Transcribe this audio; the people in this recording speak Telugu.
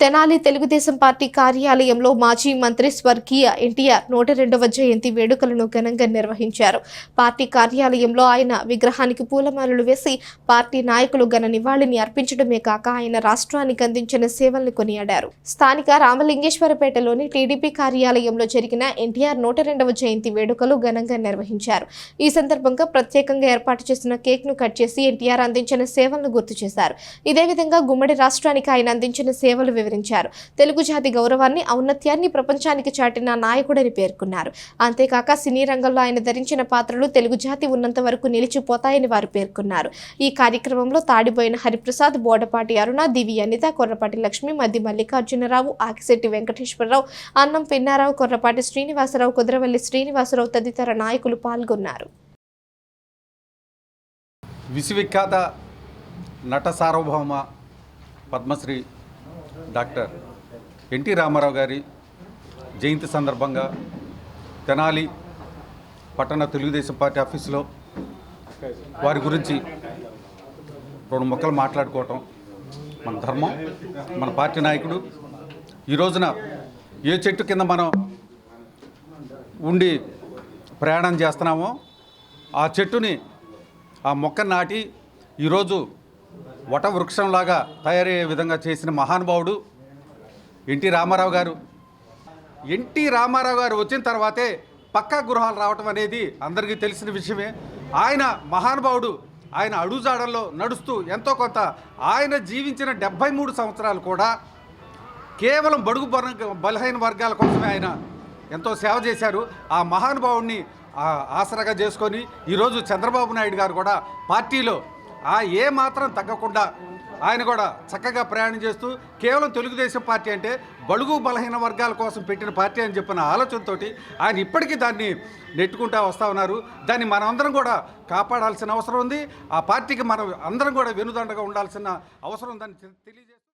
తెనాలి తెలుగుదేశం పార్టీ కార్యాలయంలో మాజీ మంత్రి స్వర్గీయ ఎన్టీఆర్ నూట రెండవ జయంతి వేడుకలను ఘనంగా నిర్వహించారు. పార్టీ కార్యాలయంలో ఆయన విగ్రహానికి పూలమాలలు వేసి పార్టీ నాయకులు ఘన నివాళిని అర్పించడమే కాక ఆయన రాష్ట్రానికి అందించిన సేవల్ని కొనియాడారు. స్థానిక రామలింగేశ్వరపేటలోని టీడీపీ కార్యాలయంలో జరిగిన ఎన్టీఆర్ నూట రెండవ జయంతి వేడుకలు ఘనంగా నిర్వహించారు. ఈ సందర్భంగా ప్రత్యేకంగా ఏర్పాటు చేసిన కేక్ను కట్ చేసి ఎన్టీఆర్ అందించిన సేవలను గుర్తు చేశారు. ఇదే విధంగా గుమ్మడి రాష్ట్రానికి ఆయన అందించిన సేవలు వివరించారు. తెలుగు జాతి గౌరవాన్ని ఔన్నత్యాన్ని ప్రపంచానికి చాటిన నాయకుడని పేర్కొన్నారు. అంతేకాక సినీ రంగంలో ఆయన ధరించిన పాత్రలు తెలుగు జాతి ఉన్నంత వరకు నిలిచిపోతాయని వారు పేర్కొన్నారు. ఈ కార్యక్రమంలో తాడిపోయిన హరిప్రసాద్ బోడపాటి అరుణ దివి అనిత కొర్రపాటి లక్ష్మి మద్ది మల్లికార్జునరావు ఆకిశెట్టి వెంకటేశ్వరరావు అన్నం పిన్నారావు కొర్రపాటి శ్రీనివాసరావు కుదరవల్లి శ్రీనివాసరావు తదితర నాయకులు పాల్గొన్నారు. విశ్వవిఖ్యాత నట సార్వభౌమ పద్మశ్రీ డాక్టర్ ఎన్టీ రామారావు గారి జయంతి సందర్భంగా తెనాలి పట్టణ తెలుగుదేశం పార్టీ ఆఫీసులో వారి గురించి రెండు మొక్కలు మాట్లాడుకోవటం మన ధర్మం మన పార్టీ నాయకుడు. ఈ రోజున ఏ చెట్టు కింద మనం ఉండి ప్రయాణం చేస్తున్నామో ఆ చెట్టుని ఆ మొక్క నాటి ఈరోజు వట వృక్షంలాగా తయారయ్యే విధంగా చేసిన మహానుభావుడు ఎన్టీ రామారావు గారు. ఎన్టీ రామారావు గారు వచ్చిన తర్వాతే పక్కా గృహాలు రావటం అనేది అందరికీ తెలిసిన విషయమే. ఆయన మహానుభావుడు ఆయన అడుగుజాడల్లో నడుస్తూ ఎంతో కొంత ఆయన జీవించిన డెబ్భై మూడు సంవత్సరాలు కూడా కేవలం బడుగు బల- బలహీన వర్గాల కోసమే ఆయన ఎంతో సేవ చేశారు. ఆ మహానుభావుడిని ఆసరాగా చేసుకొని ఈరోజు చంద్రబాబు నాయుడు గారు కూడా పార్టీలో ఆ ఏ మాత్రం తగ్గకుండా ఆయన కూడా చక్కగా ప్రయాణం చేస్తూ కేవలం తెలుగుదేశం పార్టీ అంటే బడుగు బలహీన వర్గాల కోసం పెట్టిన పార్టీ అని చెప్పిన ఆలోచనతోటి ఆయన ఇప్పటికీ దాన్ని నెట్టుకుంటా వస్తూ ఉన్నారు. దాన్ని మనమందరం కూడా కాపాడాల్సిన అవసరం ఉంది. ఆ పార్టీకి మనం అందరం కూడా వెనుదండగా ఉండాల్సిన అవసరం ఉందని తెలియజేస్తుంది